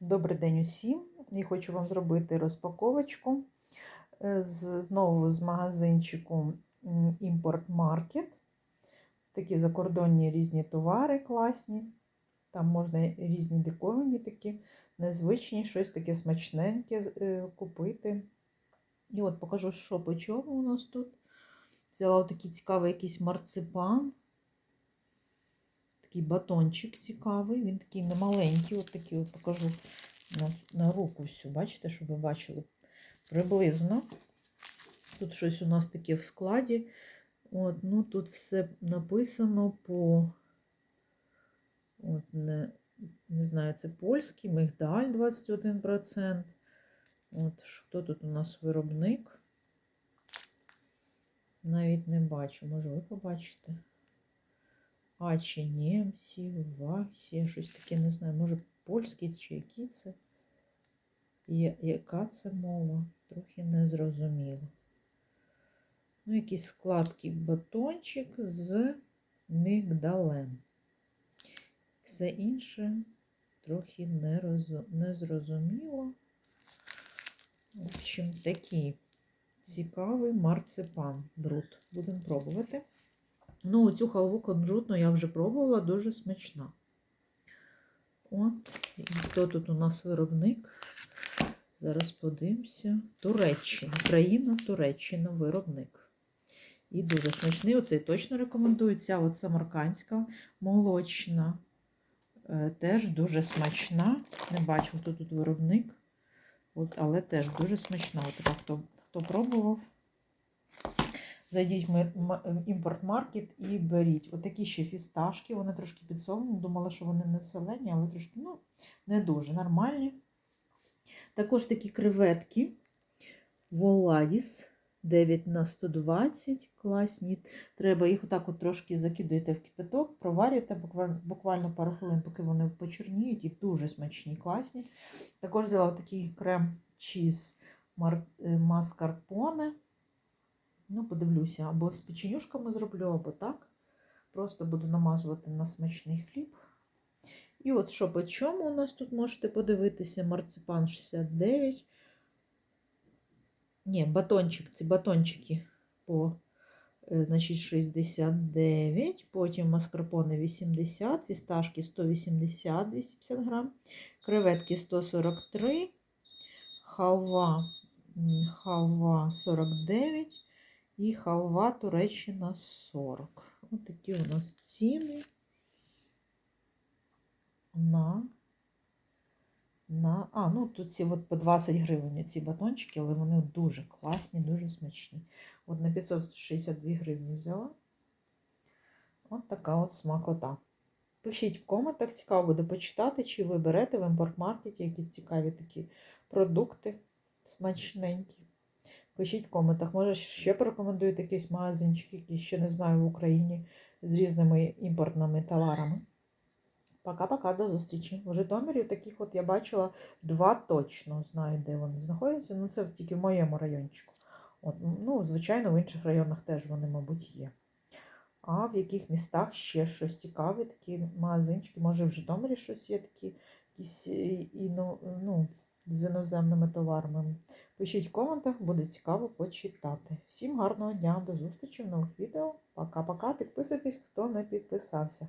Добрий день усім. Я хочу вам зробити розпаковочку е, з, знову з магазинчику Import Market. Це такі закордонні різні товари класні. Там можна різні диковинні такі, незвичні, щось таке смачненьке е, купити. І от покажу, що по чому у нас тут. Взяла такий цікавий якийсь марципан. Такий батончик цікавий, він такий немаленький, от такий от покажу на, на руку всю. Бачите, щоб ви бачили приблизно. Тут щось у нас таке в складі. От, ну Тут все написано по, от, не, не знаю, це польський, мигдаль 21%. От, Хто тут у нас виробник? Навіть не бачу, може ви побачите. А чи німці, Ваксі, щось таке, не знаю, може польський чи який це? Яка це мова? Трохи не зрозуміло. Ну, якийсь складки батончик з мигдалем. Все інше трохи не, роз... не зрозуміло. В общем, такий цікавий марципан брут. Будемо пробувати. Ну, цю халву кунжутну я вже пробувала, дуже смачна. От, хто тут у нас виробник? Зараз подивимося. Туреччина. Країна Туреччина виробник. І дуже смачний. Оцей точно рекомендується. От самаркандська молочна. Е, теж дуже смачна. Не бачу, хто тут виробник. От, але теж дуже смачна. От, хто, хто пробував. Зайдіть в імпорт-маркет і беріть. Отакі ще фісташки, вони трошки підсолені. Думала, що вони не солені, але трошки ну, не дуже нормальні. Також такі креветки Воладіс 9 на 120 класні. Треба їх отак от трошки закидуєте в кипяток, проварюєте буквально, пару хвилин, поки вони почорніють, і дуже смачні, класні. Також взяла такий крем чіз маскарпоне. Ну, подивлюся, або з печенюшками зроблю, або так. Просто буду намазувати на смачний хліб. І от що по чому у нас тут можете подивитися, марципан 69. Ні, батончик, ці батончики по значить, 69, потім маскарпоне 80, фісташки 180 250 грам, креветки 143, халва, халва 49 і халва Туреччина 40. Ось такі у нас ціни на, на, а, ну тут ці от по 20 гривень ці батончики, але вони дуже класні, дуже смачні. От на 562 гривні взяла. От така от смакота. Пишіть в коментах, цікаво буде почитати, чи ви берете в імпорт-маркеті якісь цікаві такі продукти смачненькі. Пишіть в коментах, може ще порекомендуєте якийсь магазинчик, який ще не знаю в Україні з різними імпортними товарами. Пока-пока, до зустрічі. В Житомирі таких от я бачила два точно знаю, де вони знаходяться. Ну, це тільки в моєму райончику. От, Ну, Звичайно, в інших районах теж вони, мабуть, є. А в яких містах ще щось цікаве, такі магазинчики, може в Житомирі щось є такі якісь і, ну, ну, з іноземними товарами. Пишіть в коментах, буде цікаво почитати. Всім гарного дня, до зустрічі в нових відео. Пока-пока. Підписуйтесь, хто не підписався.